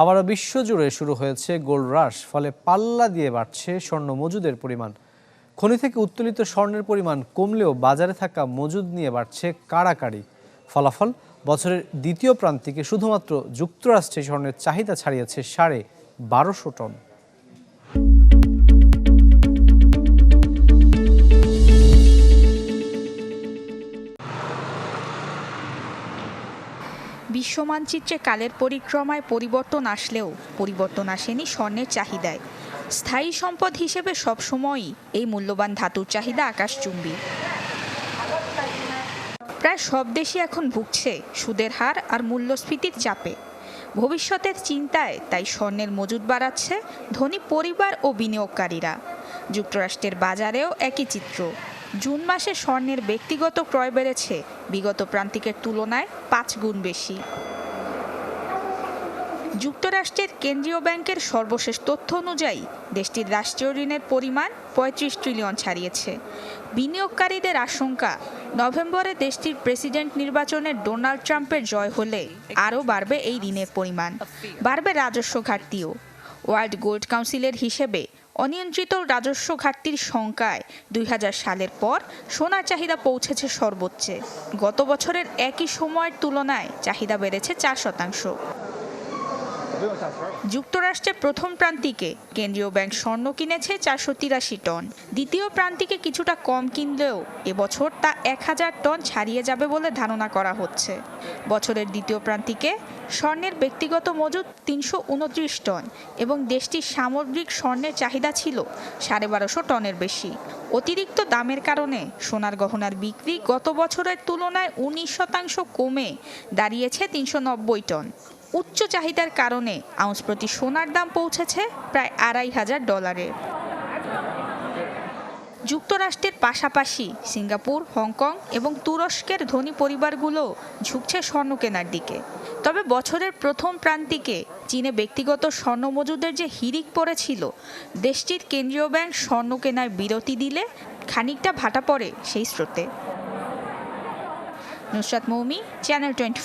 আবারও বিশ্বজুড়ে শুরু হয়েছে গোল্ড হ্রাস ফলে পাল্লা দিয়ে বাড়ছে স্বর্ণ মজুদের পরিমাণ। খনি থেকে উত্তোলিত স্বর্ণের পরিমাণ কমলেও বাজারে থাকা মজুদ নিয়ে বাড়ছে কাড়াকাড়ি। ফলাফল, বছরের দ্বিতীয় প্রান্তিকে শুধুমাত্র যুক্তরাষ্ট্রে স্বর্ণের চাহিদা ছাড়িয়েছে সাড়ে বারোশো টন। বিশ্বমানচিত্রে কালের পরিক্রমায় পরিবর্তন আসলেও পরিবর্তন আসেনি স্বর্ণের চাহিদায়। স্থায়ী সম্পদ হিসেবে সবসময়ই এই মূল্যবান ধাতুর চাহিদা আকাশচুম্বী। প্রায় সব দেশই এখন ভুগছে সুদের হার আর মূল্যস্ফীতির চাপে। ভবিষ্যতের চিন্তায় তাই স্বর্ণের মজুদ বাড়াচ্ছে ধনী পরিবার ও বিনিয়োগকারীরা। যুক্তরাষ্ট্রের বাজারেও একই চিত্র। জুন মাসে স্বর্ণের ব্যক্তিগত ক্রয় বেড়েছে। বিগত প্রান্তিকের তুলনায় পাঁচ গুণ বেশি। যুক্তরাষ্ট্রের কেন্দ্রীয় ব্যাংকের সর্বশেষ তথ্য অনুযায়ী, দেশটির রাষ্ট্রীয় ঋণের পরিমাণ পঁয়ত্রিশ ট্রিলিয়ন ছাড়িয়েছে। বিনিয়োগকারীদের আশঙ্কা, নভেম্বরে দেশটির প্রেসিডেন্ট নির্বাচনে ডোনাল্ড ট্রাম্পের জয় হলে আরও বাড়বে এই ঋণের পরিমাণ। বাড়বে রাজস্ব ঘাটতিও। ওয়ার্ল্ড গোল্ড কাউন্সিলের হিসেবে অনিয়ন্ত্রিত রাজস্ব ঘাটতির সংখ্যায় দুই সালের পর সোনার চাহিদা পৌঁছেছে সর্বোচ্চে। গত বছরের একই সময়ের তুলনায় চাহিদা বেড়েছে চার শতাংশ। যুক্তরাষ্ট্রের প্রথম প্রান্তিকে কেন্দ্রীয় ব্যাংক স্বর্ণ কিনেছে চারশো তিরাশি টন। দ্বিতীয় প্রান্তিকে কিছুটা কম কিনলেও এবছর তা এক হাজার টন ছাড়িয়ে যাবে বলে ধারণা করা হচ্ছে। বছরের দ্বিতীয় প্রান্তিকে স্বর্ণের ব্যক্তিগত মজুদ তিনশো উনত্রিশ টন এবং দেশটির সামগ্রিক স্বর্ণের চাহিদা ছিল সাড়ে বারোশো টনের বেশি। অতিরিক্ত দামের কারণে সোনার গহনার বিক্রি গত বছরের তুলনায় উনিশ শতাংশ কমে দাঁড়িয়েছে তিনশো নব্বই টন। উচ্চ চাহিদার কারণে আউন্স প্রতি সোনার দাম পৌঁছেছে প্রায় আড়াই হাজার ডলারে যুক্তরাষ্ট্রের পাশাপাশি সিঙ্গাপুর, হংকং এবং তুরস্কের ধনী পরিবারগুলো ঝুঁকছে স্বর্ণ কেনার দিকে। তবে বছরের প্রথম প্রান্তিকে চীনে ব্যক্তিগত স্বর্ণ মজুদের যে হিরিক পড়েছিল, দেশটির কেন্দ্রীয় ব্যাংক স্বর্ণ কেনায় বিরতি দিলে খানিকটা ভাটা পড়ে সেই স্রোতে। Nusrat Moumi channel twenty